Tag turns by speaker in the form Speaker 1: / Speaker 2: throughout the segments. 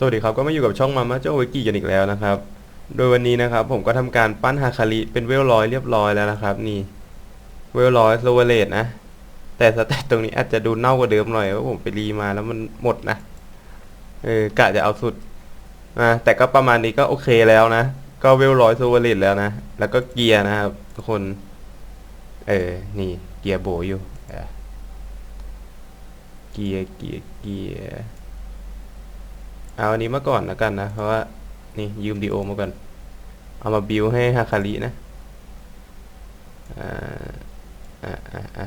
Speaker 1: สวัสดีครับก็มาอยู่กับช่องมาม่าโจวิกิกันอีกแล้วนะครับ โดยวันนี้นะครับ ผมก็ทำการปั้นฮาคาริเป็นเวลร้อยเรียบร้อยแล้วนะครับ นี่เวลร้อยโซเวเลตนะ แต่สเตตตรงนี้อาจจะดูเน่ากว่าเดิมหน่อยว่าะผมไปรีมาแล้วมันหมดนะเออกะจะเอาสุดนะแต่ก็ประมาณนี้ก็โอเคแล้วนะ ก็เวลร้อยโซเวเลตแล้วนะ แล้วก็เกียร์นะครับทุกคน เออนี่ เกียร์โบอยู่เกียร์เกียร์เกียร์ เอาอันนี้มาก่อนแล้วกันนะ เพราะว่า นี่ยืมดีโอมาก่อน เอามาบิวให้ฮาคารินะอ่าอ่าอ่า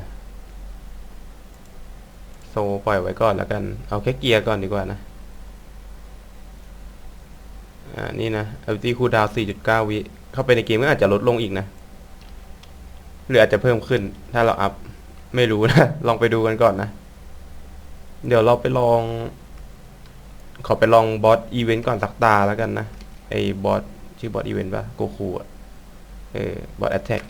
Speaker 1: โซปล่อยไว้ก่อนแล้วกัน เอาแค่เกียร์ก่อนดีกว่านะ อ่า นี่นะเอลตีคูดาว 4.9 วิ เข้าไปในเกมก็อาจจะลดลงอีกนะ หรืออาจจะเพิ่มขึ้น ถ้าเราอัพ ไม่รู้นะ ลองไปดูกันก่อนนะ เดี๋ยวเราไปลอง ขอไปลองบอสอีเวนต์ก่อนสักตาแล้วกันนะ ไอ้บอสชื่อบอสอีเวนต์ปะโกคูอะ เออบอสแอตแทก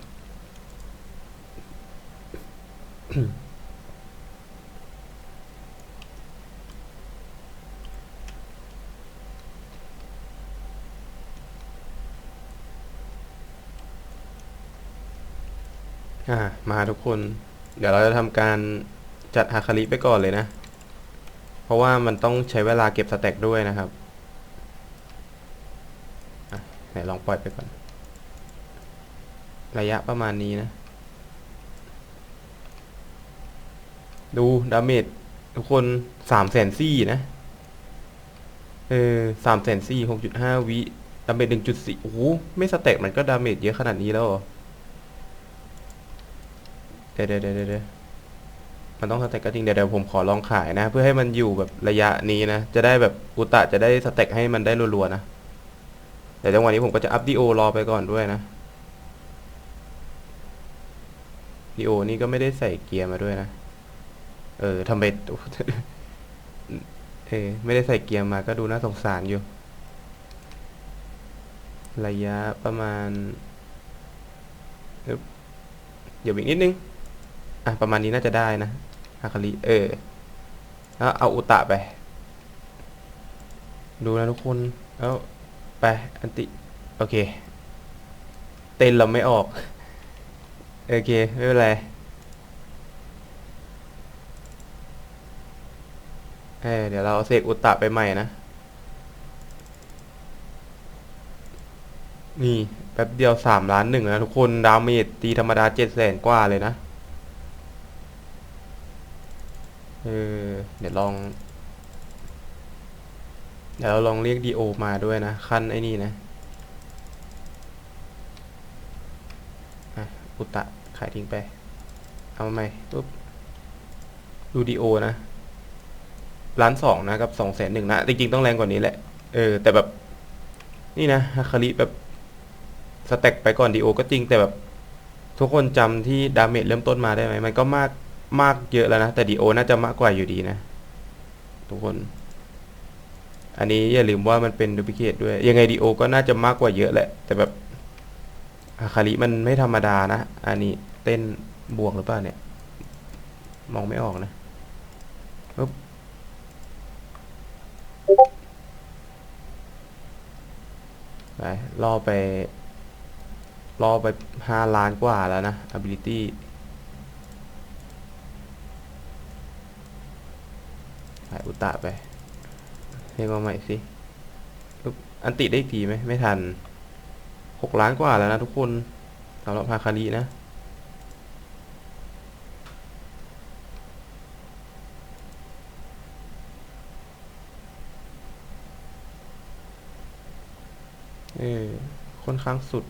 Speaker 1: อ่ามาทุกคน เดี๋ยวเราจะทำการจัดฮาคาริไปก่อนเลยนะ ราะว่ามันต้องใช้เวลาเก็บสแต็กด้วยนะครับไหนลองปล่อยไปก่อน ระยะประมาณนี้นะ ดูดาเมจทุกคนสามแสนสี่นะ เออสามแสนสี่หกจุดห้าวิดาเมจหนึ่งจุดสี่โอ้โหไม่สแต็กมันก็ดาเมจเยอะขนาดนี้แล้วเหรอ เดี๋ยวเดี๋ยวเดี๋ยวเดี๋ยว มันต้องสแต็กก็จริงเดี๋ยวผมขอลองขายนะ เพื่อให้มันอยู่แบบระยะนี้นะ จะได้แบบอุตะจะได้สแต็กให้มันได้รัวๆนะแต่จังหวะนี้ผมก็จะอัพดีโอรอไปก่อนด้วยนะดีโอนี่ก็ไม่ได้ใส่เกียร์มาด้วยนะ เออทำไมเออไม่ได้ใส่เกียร์มาก็ดูน่าสงสารอยู่ ระยะประมาณเดี๋ยวอีกนิดนึง อะ ประมาณนี้น่าจะได้นะ ฮาคาริเออแล้วเอาอุตะไป ดูนะทุกคนแล้วไปอันติ โอเค เต้นเราไม่ออก โอเค ไม่เป็นไรเออเดี๋ยวเราเสกอุตตะไปใหม่นะ นี่ แป๊บเดียวสามล้านหนึ่งนะทุกคน ดาเมจตีธรรมดาเจ็ดแสนกว่าเลยนะ เออเดี๋ยวลอง เดี๋ยวเราลองเรียกดีโอมาด้วยนะ ขั้นไอ้นี่นะอะอุตตะขายทิ้งไป เอามาใหม่ปุ๊บดูดีโอนะล้านสองนะกับสองแสนหนึ่งนะ จริงๆ ต้องแรงกว่านี้แหละ เออ แต่แบบ นี่นะฮาคาริแบบสแต็กไปก่อนดีโอก็จริงแต่แบบ ทุกคนจำที่ดาเมจเริ่มต้นมาได้ไหม มันก็มาก มากเยอะแล้วนะ แต่ดีโอน่าจะมากกว่าอยู่ดีนะ ทุกคน อันนี้อย่าลืมว่ามันเป็นดูพิเคทด้วย ยังไงดีโอก็น่าจะมากกว่าเยอะแหละ แต่แบบฮาคาริมันไม่ธรรมดานะ อันนี้เต้นบวกหรือเปล่าเนี่ย มองไม่ออกนะปึ๊บไปล่อไปล่อไปห้าล้านกว่าแล้วนะ ability หายอุ ตตะไป เรียกมาใหม่สิอันติได้อีกทีไหมไม่ทันหกล้านกว่าแล้วนะทุกคนสำหรับฮาคารินะ เออค่อนข้างสุด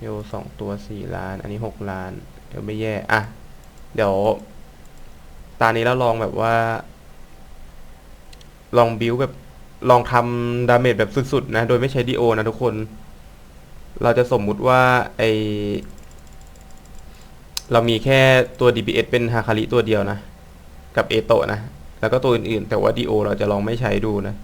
Speaker 1: โยสองตัวสี่ล้าน อันนี้หกล้าน เดี๋ยวไม่แย่ อะ เดี๋ยว ตานี้แล้วลองแบบว่า ลองบิวแบบลองทำดาเมจแบบสุดๆนะ โดยไม่ใช้ดีโอนะทุกคน เราจะสมมุติว่าไอเรามีแค่ตัว DPS เป็นฮาคาริตัวเดียวนะ กับเอโตะนะ แล้วก็ตัวอื่นๆ แต่ว่าดีโอเราจะลองไม่ใช้ดูนะ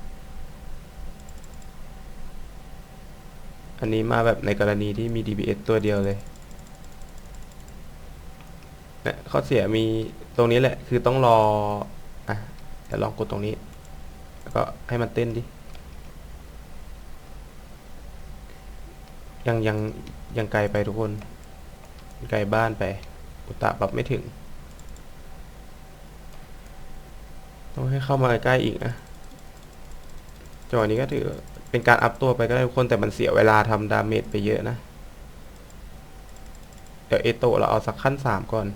Speaker 1: อันนี้มาแบบในกรณีที่มี DPS ตัวเดียวเลย เนี่ยข้อเสียมีตรงนี้แหละ คือต้องรออะเดี๋ยวลองกดตรงนี้ แล้วก็ให้มันเต้นดิ ยังยังยังไกลไปทุกคน ไกลบ้านไป อุตตะปรับไม่ถึง ต้องให้เข้ามาใกล้อีกนะจังหวะนี้ก็ถือเป็นการอัพตัวไปก็ได้ทุกคนแต่มันเสียเวลาทำดาเมจไปเยอะนะ เดี๋ยวเอโตะเราเอาสักขั้นสามก่อน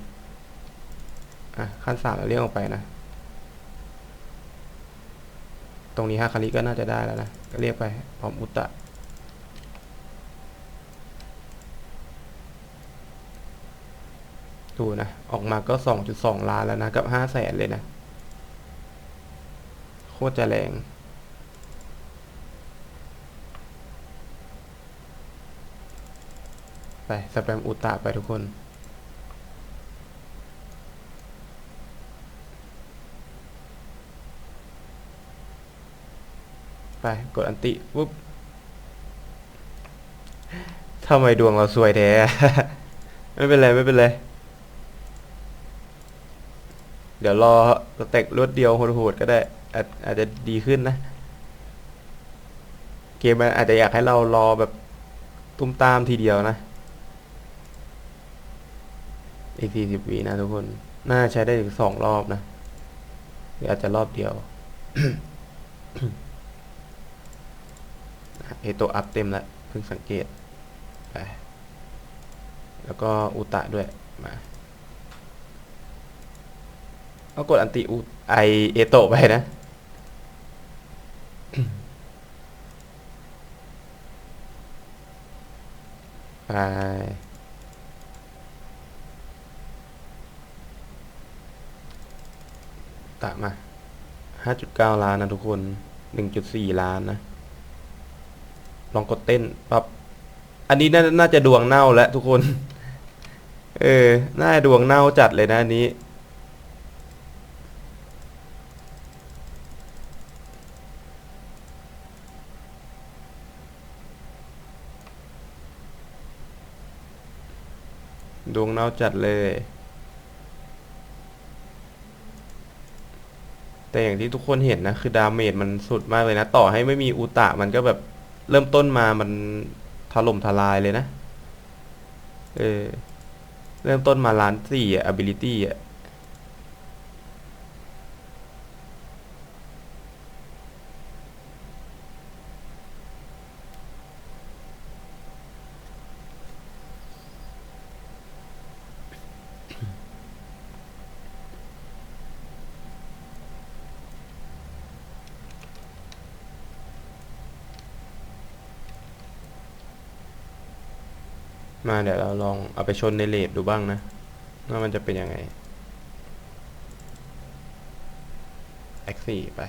Speaker 1: อะขั้นสามเราเรียกออกไปนะ ตรงนี้ฮาคาริก็น่าจะได้แล้วนะก็เรียกไปพร้อมอุตตะดูนะ ออกมาก็สองจุดสองล้านแล้วนะ กับห้าแสนเลยนะ โคตรจะแรง ไปสแปมอุตตะไปทุกคน ไปกดอันติปุ๊บทำไมดวงเราสวยแท้ ไม่เป็นไรไม่เป็นไร เดี๋ยวรอสเต็กรวดเดียวโหดๆก็ได้อาจอาจจะดีขึ้นนะ เกมมันอาจจะอยากให้เรารอแบบตุ้มตามทีเดียวนะ อีกสี่สิบวินะทุกคน น่าใช้ได้ถึงสองรอบนะหรืออาจจะรอบเดียว เอโตอัพเต็มแล้วเพิ่งสังเกตไปแล้วก็อุตะด้วยมาก็กดอันติอุไอเอโตไปนะไปตะมาห้าจุดเก้าล้านนะทุกคนหนึ่งจุดสี่ล้านนะ ลองกดเต้นปั๊บอันนี้น่าน่าจะดวงเน่าแล้วทุกคน เออ น่าดวงเน่าจัดเลยนะอันนี้ ดวงเน่าจัดเลย แต่อย่างที่ทุกคนเห็นนะ คือดาเมจมันสุดมากเลยนะ ต่อให้ไม่มีอุตะมันก็แบบ เริ่มต้นมามันถล่มทลายเลยนะ เออ เริ่มต้นมาล้านสี่อะ ability อะ มาเดี๋ยวเราลองเอาไปชนในเลดดูบ้างนะว่ามันจะเป็นยังไง X4 ไป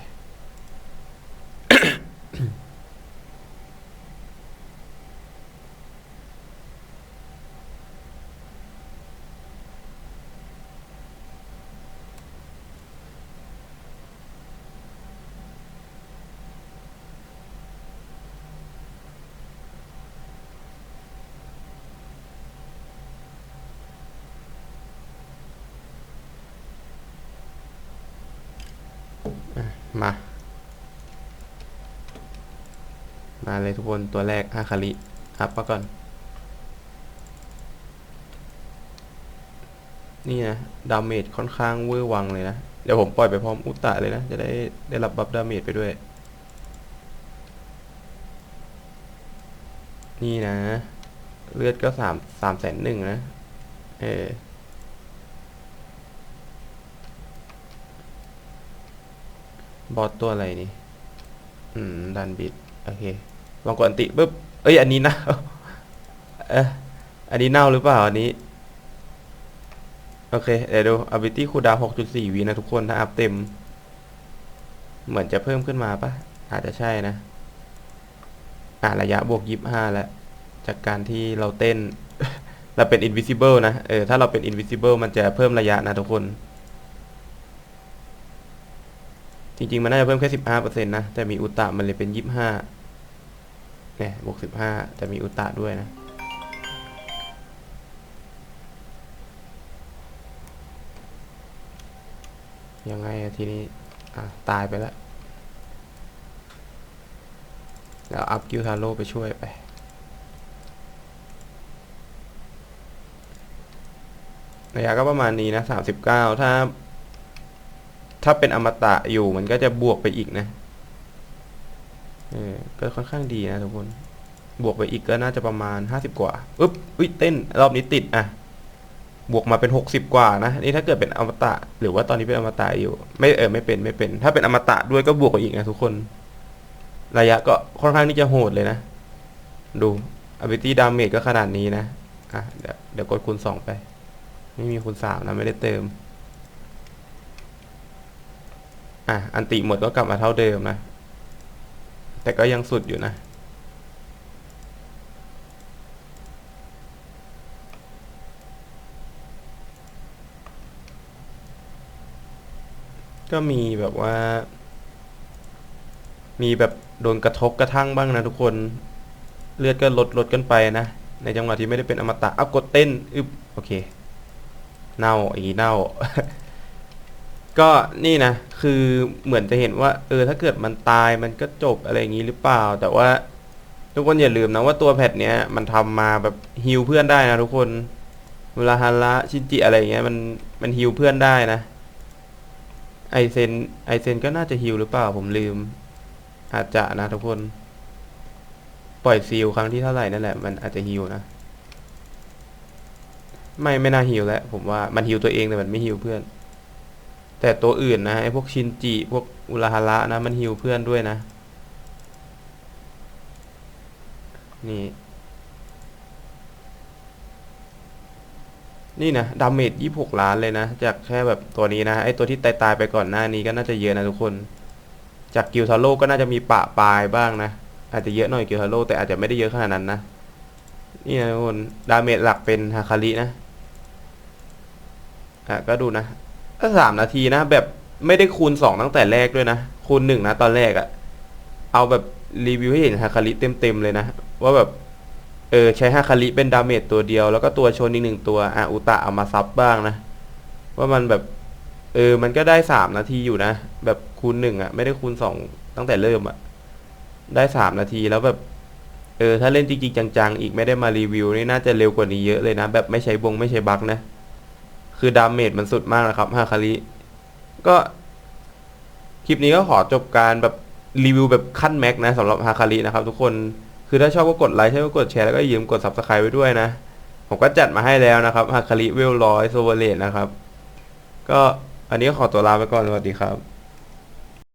Speaker 1: มา มาเลยทุกคนตัวแรกฮาคาริอัพมาก่อน นี่นะ ดาเมจค่อนข้างเวอร์วังเลยนะ เดี๋ยวผมปล่อยไปพร้อมอุตตะเลยนะ จะได้ได้รับบัฟดาเมจไปด้วย นี่นะ เลือดก็สามสามแสนหนึ่งนะ เออ บอสตัวอะไรนี่ อืมดันบิด โอเค ลองกดอันติปุ๊บ เอ้ย อันนี้นะเอะอันนี้เน่าหรือเปล่า อันนี้ โอเค เดี๋ยวดู ability คูดาว6.4วินะทุกคน ถ้าอัพเต็ม เหมือนจะเพิ่มขึ้นมาปะอาจจะใช่นะ อ่าระยะบวก25แล้ว จากการที่เราเต้น เราเป็น invisible นะ เออ ถ้าเราเป็น invisible มันจะเพิ่มระยะนะทุกคน จริงๆ มันน่าจะเพิ่มแค่สิบห้าเปอร์เซ็นต์นะ แต่มีอุตตะมันเลยเป็นยี่สิบห้าเนี่ยบวกสิบห้าแต่มีอุตตะด้วยนะยังไงทีนี้อะตายไปแล้วแล้วอัพกิวทาโร่ไปช่วยไป ระยะก็ประมาณนี้นะสามสิบเก้าถ้า ถ้าเป็นอมตะอยู่มันก็จะบวกไปอีกนะเออก็ค่อนข้างดีนะทุกคน บวกไปอีกก็น่าจะประมาณห้าสิบกว่าอึ๊บอุ้ยเต้น รอบนี้ติดอะ บวกมาเป็นหกสิบกว่านะนี่ถ้าเกิดเป็นอมตะ หรือว่าตอนนี้เป็นอมตะอยู่ ไม่เออไม่เป็นไม่เป็น ถ้าเป็นอมตะด้วยก็บวกไปอีกนะทุกคน ระยะก็ค่อนข้างที่จะโหดเลยนะ ดู ability damage ก็ขนาดนี้นะอะเดี๋ยวเดี๋ยวกดคูณสองไป ไม่มีคูณสามนะไม่ได้เติม อะอันติหมดก็กลับมาเท่าเดิมนะ แต่ก็ยังสุดอยู่นะ ก็มีแบบว่า มีแบบโดนกระทบกระทั่งบ้างนะทุกคน เลือดก็ลดลดกันไปนะ ในจังหวะที่ไม่ได้เป็นอมตะเอากดเต้น อึบโอเค เน่าอีเน่า ก็นี่นะ คือเหมือนจะเห็นว่า เออถ้าเกิดมันตายมันก็จบอะไรอย่างนี้หรือเปล่า แต่ว่า ทุกคนอย่าลืมนะว่าตัวแพทเนี้ยมันทำมาแบบฮิลเพื่อนได้นะทุกคนเวลาฮาระชินจิอะไรอย่างเงี้ยมันมันฮิลเพื่อนได้นะไอเซนไอเซนก็น่าจะฮิลหรือเปล่าผมลืม อาจจะนะทุกคน ปล่อยซีลครั้งที่เท่าไหร่นั่นแหละมันอาจจะฮิลนะไม่ไม่น่าฮิลแล้วผมว่ามันฮิลตัวเองแต่มันไม่ฮิลเพื่อน แต่ตัวอื่นนะไอพวกชินจิ พวกอุราฮาระนะ มันฮิลเพื่อนด้วยนะ นี่ นี่นะดาเมจยี่หกล้านเลยนะ จากแค่แบบตัวนี้นะ ไอตัวที่ตายตายไปก่อนหน้านี้ก็น่าจะเยอะนะทุกคน จากกิลทาโร่ก็น่าจะมีปะปลายบ้างนะ อาจจะเยอะหน่อยกิลทาโร่แต่อาจจะไม่ได้เยอะขนาดนั้นนะ นี่นะทุกคน ดาเมจหลักเป็นฮาคารินะอะก็ดูนะ ถ้าสามนาทีนะ แบบไม่ได้คูณสองตั้งแต่แรกด้วยนะ คูณหนึ่งนะตอนแรกอะเอาแบบรีวิวให้เห็นฮาคาริเต็มๆเลยนะ ว่าแบบ เออ ใช้ฮาคาริเป็นดาเมจตัวเดียว แล้วก็ตัวชนอีกหนึ่งตัวอะอุตะเอามาซับบ้างนะ ว่ามันแบบ เออ มันก็ได้สามนาทีอยู่นะ แบบคูณหนึ่งอะไม่ได้คูณสองตั้งแต่เริ่มอะได้สามนาทีแล้วแบบ เออ ถ้าเล่นจริงๆจังๆ อีกไม่ได้มารีวิวนี่น่าจะเร็วกว่านี้เยอะเลยนะ แบบไม่ใช้บงไม่ใช้บักนะ คือดาเมจมันสุดมากนะครับฮาคาริก็ คลิปนี้ก็ขอจบการแบบรีวิวแบบขั้นแม็กนะสำหรับฮาคารินะครับทุกคนคือถ้าชอบก็กดไลค์ใช่ก็กดแชร์แล้วก็ยืมกด subscribe ไว้ด้วยนะ ผมก็จัดมาให้แล้วนะครับฮาคาริเวลร้อยโซเวเลตนะครับ ก็อันนี้ก็ขอตัวลาไปก่อนสวัสดีครับ